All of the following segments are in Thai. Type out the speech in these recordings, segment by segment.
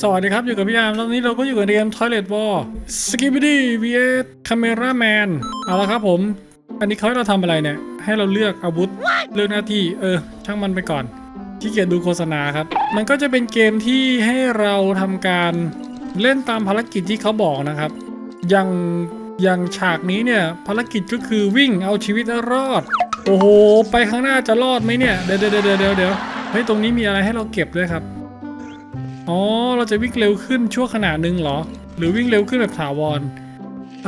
สวัสดีครับ อยู่กับพี่ยามตอนนี้เราก็อยู่กับเกม Toilet War Skibidi vs Camera Man เอาละครับผม อันนี้เขาให้เราทำอะไรเนี่ย ให้เราเลือกอาวุธ เลือกหน้าที่ เออ ช่างมันไปก่อน ที่เกียจดูโฆษณาครับ มันก็จะเป็นเกมที่ให้เราทำการเล่นตามภารกิจที่เขาบอกนะครับ อย่างอย่างฉากนี้เนี่ย ภารกิจก็คือวิ่งเอาชีวิตรอด โอ้โห ไปข้างหน้าจะรอดไหมเนี่ย เดี๋ยวเดี๋ยวเดี๋ยวเดี๋ยวเดี๋ยวเฮ้ย ตรงนี้มีอะไรให้เราเก็บด้วยครับ อ๋อ เราจะวิ่งเร็วขึ้นชั่วขณะหนึ่งเหรอ หรือวิ่งเร็วขึ้นแบบถาวร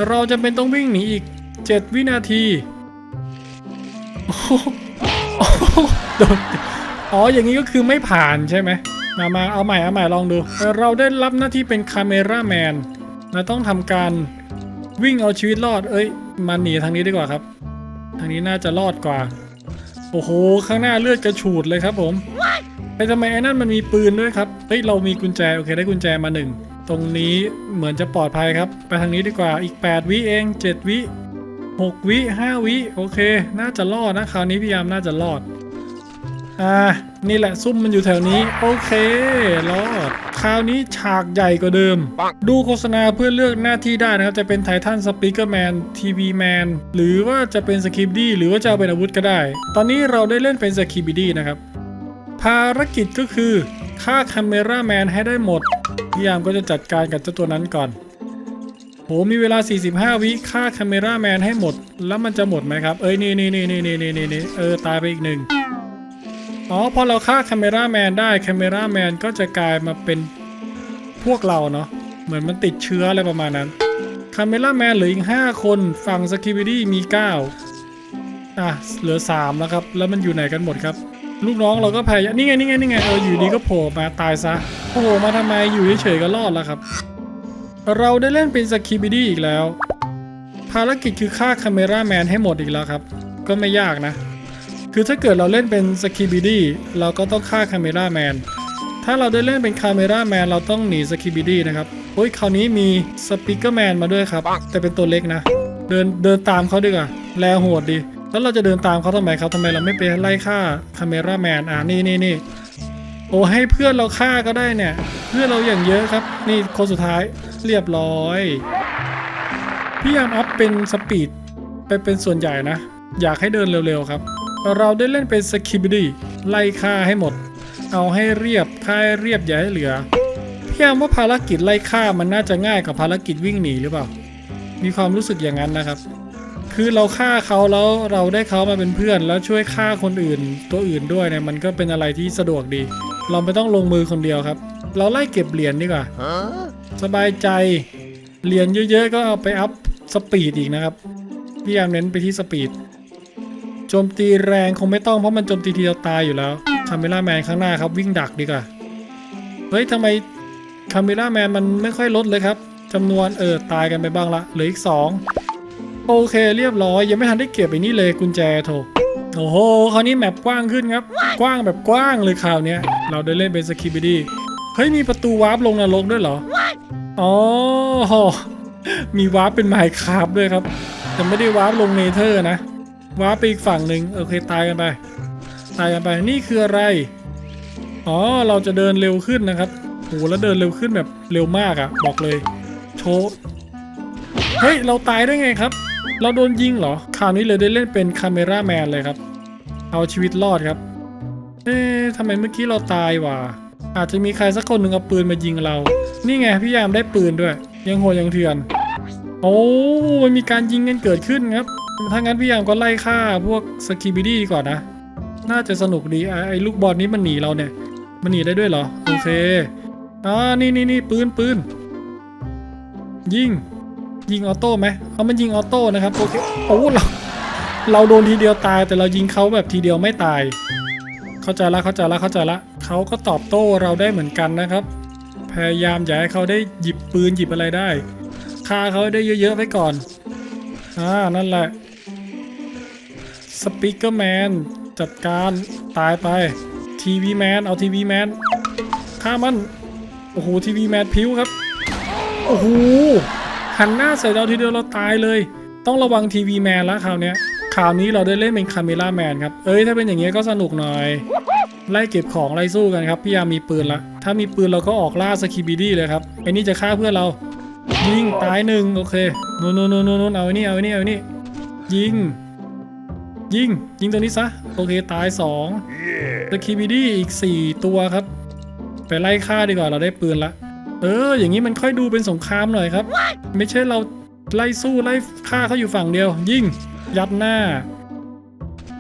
เราจะเป็นต้องวิ่งหนีอีก 7 วินาทีโอ้โดนอ๋อ อย่างนี้ก็คือไม่ผ่านใช่ไหม มามาเอาใหม่เอาใหม่ลองดูเอ่อเราได้รับหน้าที่เป็นคาเมราแมนเราต้องทำการวิ่งเอาชีวิตรอด เอ้ย มาหนีทางนี้ดีกว่าครับ ทางนี้น่าจะรอดกว่า โอ้โห ข้างหน้าเลือดกระฉูดเลยครับผม ไอ้ทำไมไอ้นั่นมันมีปืนด้วยครับเฮ้ยเรามีกุญแจโอเคได้กุญแจมาหนึ่งตรงนี้เหมือนจะปลอดภัยครับ ไปทางนี้ดีกว่าอีก 8 วิเอง 7 วิ 6 วิ 5 วิ โอเค น่าจะรอดนะคราวนี้พี่ยามน่าจะรอดอ่านี่แหละซุ่มมันอยู่แถวนี้ โอเครอดคราวนี้ฉากใหญ่กว่าเดิม ดูโฆษณาเพื่อเลือกหน้าที่ได้นะครับ จะเป็นไททันสปีกเกอร์แมนทีวีแมนหรือว่าจะเป็นสคิปดี้หรือว่าจะเอาเป็นอาวุธก็ได้ ตอนนี้เราได้เล่นเป็นสคิปดี้นะครับ ภารกิจก็คือฆ่าคาเมราแมนให้ได้หมดพี่ยามก็จะจัดการกับเจ้าตัวนั้นก่อนโหมีเวลา 45 วิฆ่าคาเมราแมนให้หมด แล้วมันจะหมดไหมครับ เอ้ยนี่นี่นี่นี่นี่นี่นี่เออตายไปอีกหนึ่งอ๋อพอเราฆ่าคาเมราแมนได้คาเมราแมนก็จะกลายมาเป็นพวกเราเนาะเหมือนมันติดเชื้ออะไรประมาณนั้นคาเมราแมนเหลืออีก 5 คนฝั่งสกิบิดี้มี 9 อะเหลือ 3 แล้วครับ แล้วมันอยู่ไหนกันหมดครับ ลูกน้องเราก็พยายามนี่ไงนี่ไงนี่ไงเอออยู่ดีก็โผล่มาตายซะโผล่มาทำไมอยู่เฉยๆก็รอดแล้วครับ เราได้เล่นเป็นสกิบิดี้อีกแล้ว ภารกิจคือฆ่าคาเมราแมนให้หมดอีกแล้วครับ ก็ไม่ยากนะ คือถ้าเกิดเราเล่นเป็นสกิบิดี้เราก็ต้องฆ่าคาเมราแมนถ้าเราได้เล่นเป็นคาเมราแมนเราต้องหนีสกิบิดี้นะครับโอ้ยคราวนี้มีสปิเกอร์แมนมาด้วยครับ แต่เป็นตัวเล็กนะ เดินเดินตามเขาดีกว่าแลโหดดี แล้วเราจะเดินตามเขาทำไมครับทำไมเราไม่ไปไล่ฆ่าคาเมราแมนอ่านี่นี่นี่โอ้ให้เพื่อนเราฆ่าก็ได้เนี่ย เพื่อนเราอย่างเยอะครับ นี่คนสุดท้ายเรียบร้อยพี่ยามอัพเป็นสปีดไปเป็นส่วนใหญ่นะ อยากให้เดินเร็วๆครับ เราได้เล่นเป็นสคิบดี้ไล่ฆ่าให้หมด เอาให้เรียบฆ่าให้เรียบอย่าให้เหลือพี่ยามว่าภารกิจไล่ฆ่ามันน่าจะง่ายกว่าภารกิจวิ่งหนีหรือเปล่า มีความรู้สึกอย่างนั้นนะครับ คือเราฆ่าเขาแล้วเราได้เขามาเป็นเพื่อน แล้วช่วยฆ่าคนอื่นตัวอื่นด้วยเนี่ยมันก็เป็นอะไรที่สะดวกดี เราไม่ต้องลงมือคนเดียวครับ เราไล่เก็บเหรียญดีกว่าสบายใจเหรียญเยอะ ๆ ก็เอาไปอัพสปีดอีกนะครับพี่ยามเน้นไปที่สปีดโจมตีแรงคงไม่ต้องเพราะมันโจมตีทีเดียวตายอยู่แล้วคาเมล่าแมนข้างหน้าครับวิ่งดักดีกว่าเฮ้ยทำไมคาเมล่าแมนมันไม่ค่อยลดเลยครับจำนวนเออตายกันไปบ้างละเหลืออีกสอง โอเคเรียบร้อย ยังไม่ทันได้เก็บไปนี่เลยกุญแจโถโอ้โหคราวนี้แมปกว้างขึ้นครับ กว้างแบบกว้างเลยคราวนี้เราได้เล่นเป็นสกิบิดี้เฮ้ยมีประตูวาร์ปลงนรกด้วยเหรอ อ๋อ มีวาร์ปเป็นไมค์คราฟด้วยครับ แต่ไม่ได้วาร์ปลงเนเธอร์นะ วาร์ปไปอีกฝั่งหนึ่งโอเคตายกันไป ตายกันไป นี่คืออะไร อ๋อ เราจะเดินเร็วขึ้นนะครับโอ้แล้วเดินเร็วขึ้นแบบเร็วมากอะ่ะ บอกเลย โชว์เฮ้ย เราตายได้ไงครับ เราโดนยิงเหรอ คราวนี้เลยได้เล่นเป็นคาเมราแมนเลยครับ เอาชีวิตรอดครับ เอ๊ะทำไมเมื่อกี้เราตายว่ะ อาจจะมีใครสักคนหนึ่งเอาปืนมายิงเรา นี่ไงพี่ยามได้ปืนด้วย ยังโหดยังเถื่อน โอ้มันมีการยิงกันเกิดขึ้นครับ ถ้างั้นพี่ยามก็ไล่ฆ่าพวกสกิบิดี้ก่อนนะ น่าจะสนุกดีไอ้ไอ้ลูกบอลนี้มันหนีเราเนี่ย มันหนีได้ด้วยเหรอโอเคอ่านี่นี่นี่ปืนปืนยิง ยิงออโต้ไหมเอามันยิงออโต้นะครับโอเคโอ้เราเราโดนทีเดียวตาย แต่เรายิงเขาแบบทีเดียวไม่ตาย เข้าใจละเข้าใจละเข้าใจละเขาก็ตอบโต้เราได้เหมือนกันนะครับ พยายามอย่าให้เขาได้หยิบปืนหยิบอะไรได้ฆ่าเขาได้เยอะๆไว้ก่อนอ่านั่นแหละสปีกเกอร์แมนจัดการตายไปทีวีแมนเอาทีวีแมนฆ่ามันโอ้โหทีวีแมนพิ้วครับโอ้โห หันหน้าใส่เราทีเดียวเราตายเลย ต้องระวังทีวีแมนละคราวเนี้ยคราวนี้เราได้เล่นเป็นคาเมล่าแมนครับ เอ้ยถ้าเป็นอย่างเงี้ยก็สนุกหน่อย ไล่เก็บของไล่สู้กันครับ พี่ยามมีปืนละแถถ้ามีปืนเราก็ออกล่าสกิบิดี้เลยครับไอ้นี่จะฆ่าเพื่อนเรา ยิงตายหนึ่งโอเคนู่นนู่นนู่นนู่นเอาไอ้นี่เอาไอ้นี่เอาไอ้นี่ยิง ยิง ยิงตัวนี้ซะ โอเคตายสองสกิบิดี้อีก 4 ตัวครับ ไปไล่ฆ่าดีกว่าเราได้ปืนละ เออ อย่างนี้มันค่อยดูเป็นสงครามหน่อยครับ ไม่ใช่เราไล่สู้ไล่ฆ่าเขาอยู่ฝั่งเดียว ยิงยัดหน้า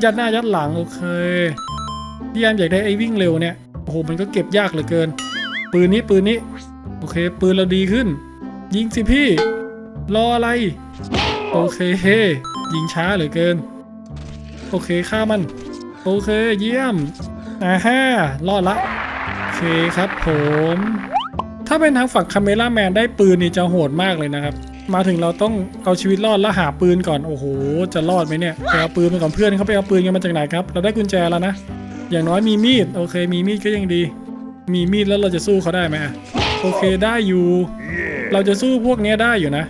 ยัดหน้ายัดหลังโอเคพี่ยามอยากได้ไอ้วิ่งเร็วเนี่ยโอ้โหมันก็เก็บยากเหลือเกิน ปืนนี้ปืนนี้ โอเค ปืนเราดีขึ้น ยิงสิพี่ รออะไร โอเคเฮยิงช้าเหลือเกิน โอเคฆ่ามัน โอเคเยี่ยมอ่าฮ่ารอดละ โอเคครับผม ถ้าเป็นทางฝั่งคาเมล่าแมนได้ปืนนี่จะโหดมากเลยนะครับ มาถึงเราต้องเอาชีวิตรอดแล้วหาปืนก่อน โอ้โห จะรอดไหมเนี่ยไปเอาปืนมาก่อนเพื่อนเขาไปเอาปืนกันมาจากไหนครับ เราได้กุญแจแล้วนะ อย่างน้อยมีมีด โอเค มีมีดก็ยังดี มีมีดแล้วเราจะสู้เขาได้ไหมโอเคได้อยู่ เราจะสู้พวกนี้ได้อยู่นะ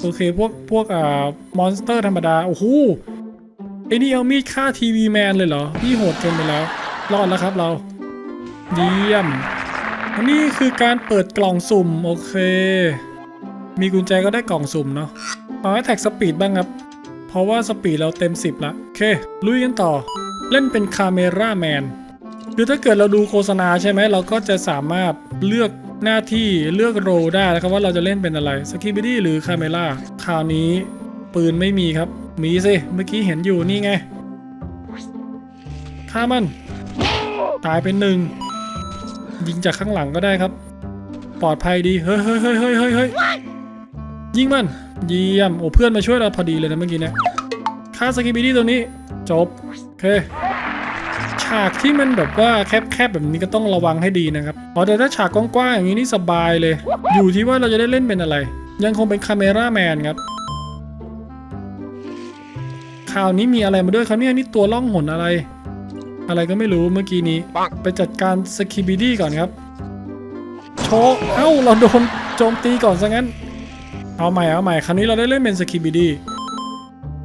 โอเคพวกพวกอ่ามอนสเตอร์ธรรมดา โอ้โหไอ้นี่เอามีดฆ่าทีวีแมนเลยเหรอพี่โหดเกินไปแล้ว รอดแล้วครับเรา เยี่ยม อันนี้คือการเปิดกล่องสุ่ม โอเค มีกุญแจก็ได้กล่องสุ่มเนาะเอาให้แท็กสปีดบ้างครับ เพราะว่าสปีดเราเต็ม 10 ละ โอเค ลุยกันต่อ เล่นเป็นคาเมราแมนคือถ้าเกิดเราดูโฆษณาใช่ไหมเราก็จะสามารถเลือกหน้าที่เลือกโรได้นะครับว่าเราจะเล่นเป็นอะไรสกิบิดี้หรือคาเมล่าคราวนี้ปืนไม่มีครับ มีสิ เมื่อกี้เห็นอยู่นี่ไงฆ่ามัน ตายเป็นหนึ่ง ยิงจากข้างหลังก็ได้ครับ ปลอดภัยดีเฮ้ยเฮ้ยเฮ้ยเฮ้ยเฮ้ยเฮ้ยยิงมัน เยี่ยม โอ้เพื่อนมาช่วยเราพอดีเลยนะเมื่อกี้เนี่ยฆ่าสกิบิดี้ตัวนี้ จบ โอเค ฉากที่มันแบบว่าแคบๆแบบนี้ก็ต้องระวังให้ดีนะครับอ๋อแต่ถ้าฉากกว้างๆอย่างนี้นี่สบายเลย อยู่ที่ว่าเราจะได้เล่นเป็นอะไร ยังคงเป็นคาเมราแมนครับคราวนี้มีอะไรมาด้วยครับเนี่ยนี่ตัวล่องหนอะไร อะไรก็ไม่รู้เมื่อกี้นี้ ไปจัดการสกิบิดี้ก่อนครับ โชว์เอ้า เราโดนโจมตีก่อนซะงั้น เอาใหม่เอาใหม่คราวนี้เราได้เล่นเป็นสกิบิดี้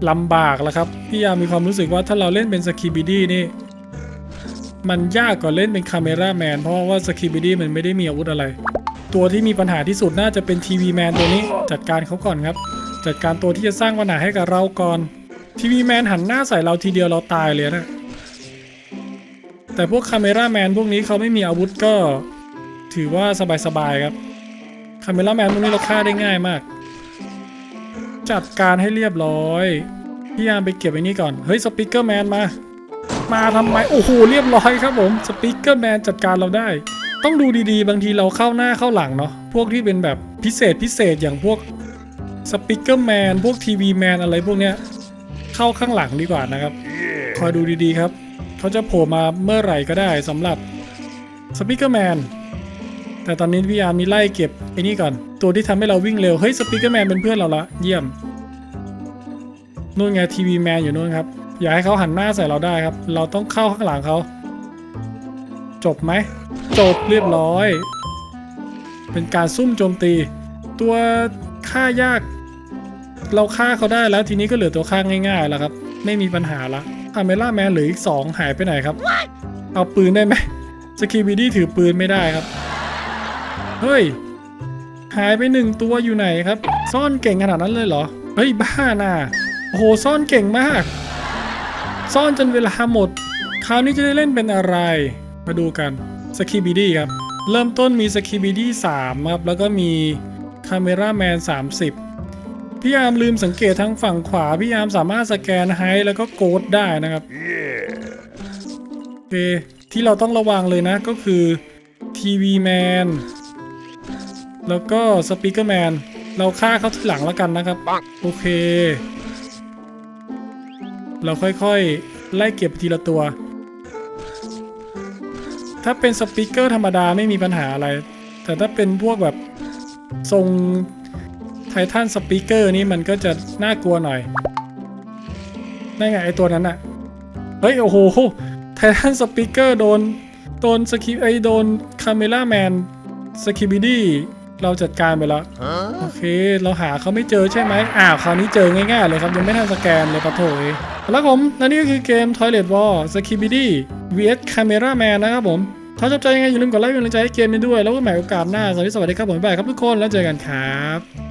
ลำบากแล้วครับ พี่ยามีความรู้สึกว่าถ้าเราเล่นเป็นสกิบิดี้นี่ มันยากกว่าเล่นเป็นคาเมราแมนเพราะว่าสกิบิดี้มันไม่ได้มีอาวุธอะไร ตัวที่มีปัญหาที่สุดน่าจะเป็นทีวีแมนตัวนี้ จัดการเขาก่อนครับ จัดการตัวที่จะสร้างปัญหาให้กับเราก่อนทีวีแมนหันหน้าใส่เราทีเดียวเราตายเลยนะ แต่พวกคาเมราแมนพวกนี้เขาไม่มีอาวุธก็ถือว่าสบายๆครับคาเมราแมนพวกนี้เราฆ่าได้ง่ายมาก จัดการให้เรียบร้อยพี่ยามไปเก็บไอ้นี่ก่อน เฮ้ยสปิเกอร์แมนมา มาทำไม โอ้โห เรียบร้อยครับผม สปีกเกอร์แมนจัดการเราได้ ต้องดูดีๆ บางทีเราเข้าหน้าเข้าหลังเนาะ พวกที่เป็นแบบพิเศษพิเศษอย่างพวกสปีกเกอร์แมน พวกทีวีแมนอะไรพวกเนี้ย เข้าข้างหลังดีกว่านะครับ คอยดูดีๆครับ เขาจะโผล่มาเมื่อไหร่ก็ได้สำหรับสปีกเกอร์แมนแต่ตอนนี้พี่ยามมีไล่เก็บไอ้นี่ก่อน ตัวที่ทำให้เราวิ่งเร็ว เฮ้ยสปีกเกอร์แมนเป็นเพื่อนเราละเยี่ยมนู่นไงทีวีแมนอยู่นู่นครับ อย่าให้เขาหันหน้าใส่เราได้ครับ เราต้องเข้าข้างหลังเขา จบไหม จบเรียบร้อย เป็นการซุ่มโจมตี ตัวฆ่ายาก เราฆ่าเขาได้แล้วทีนี้ก็เหลือตัวฆ่าง่ายๆแล้วครับ ไม่มีปัญหาละ คาเมล่าแมนเหลืออีกสองหายไปไหนครับ เอาปืนได้ไหมสกีบีดี้ถือปืนไม่ได้ครับ เฮ้ย หายไปหนึ่งตัวอยู่ไหนครับ ซ่อนเก่งขนาดนั้นเลยเหรอ เฮ้ย บ้าน่ะโอ้โห ซ่อนเก่งมาก ซ่อนจนเวลาหมด คราวนี้จะได้เล่นเป็นอะไร มาดูกันสกีบีดี้ครับ เริ่มต้นมีสกีบีดี้3ครับ แล้วก็มีคาเมราแมน30 พี่ยามลืมสังเกตทางฝั่งขวา พี่ยามสามารถสแกนไฮแล้วก็โกดได้นะครับโอเคที่เราต้องระวังเลยนะก็คือทีวีแมนแล้วก็สปีกเกอร์แมนเราฆ่าเขาทีหลังแล้วกันนะครับ โอเค เราค่อยๆ ไล่เก็บทีละตัว ถ้าเป็นสปีกเกอร์ธรรมดาไม่มีปัญหาอะไร แต่ถ้าเป็นพวกแบบทรง ไททันสปีกเกอร์นี่มันก็จะน่ากลัวหน่อยนั่นไงไอตัวนั้นอะเฮ้ย โอ้โหไททันสปีกเกอร์โดน โดนสกิไอโดนคาเมล่าแมนสกิบิดี้เราจัดการไปแล้ว โอเค เราหาเขาไม่เจอใช่ไหมอ้าวคราวนี้เจอง่ายๆเลยครับ ยังไม่ทันสแกนเลยปะโถยแล้วผมและนี่ก็คือเกม Toilet War s k i b i d y vs Camera Man นะครับผม ถ้าชอบใจยังไงอย่าลืมกดไลค์เป็นกำลังใจให้เกมนี้ด้วย แล้วก็ใหม่โอกาสหน้า สวัสดีสวัสดีครับผมบ๊ายบายครับทุกคนแล้วเจอกันครับ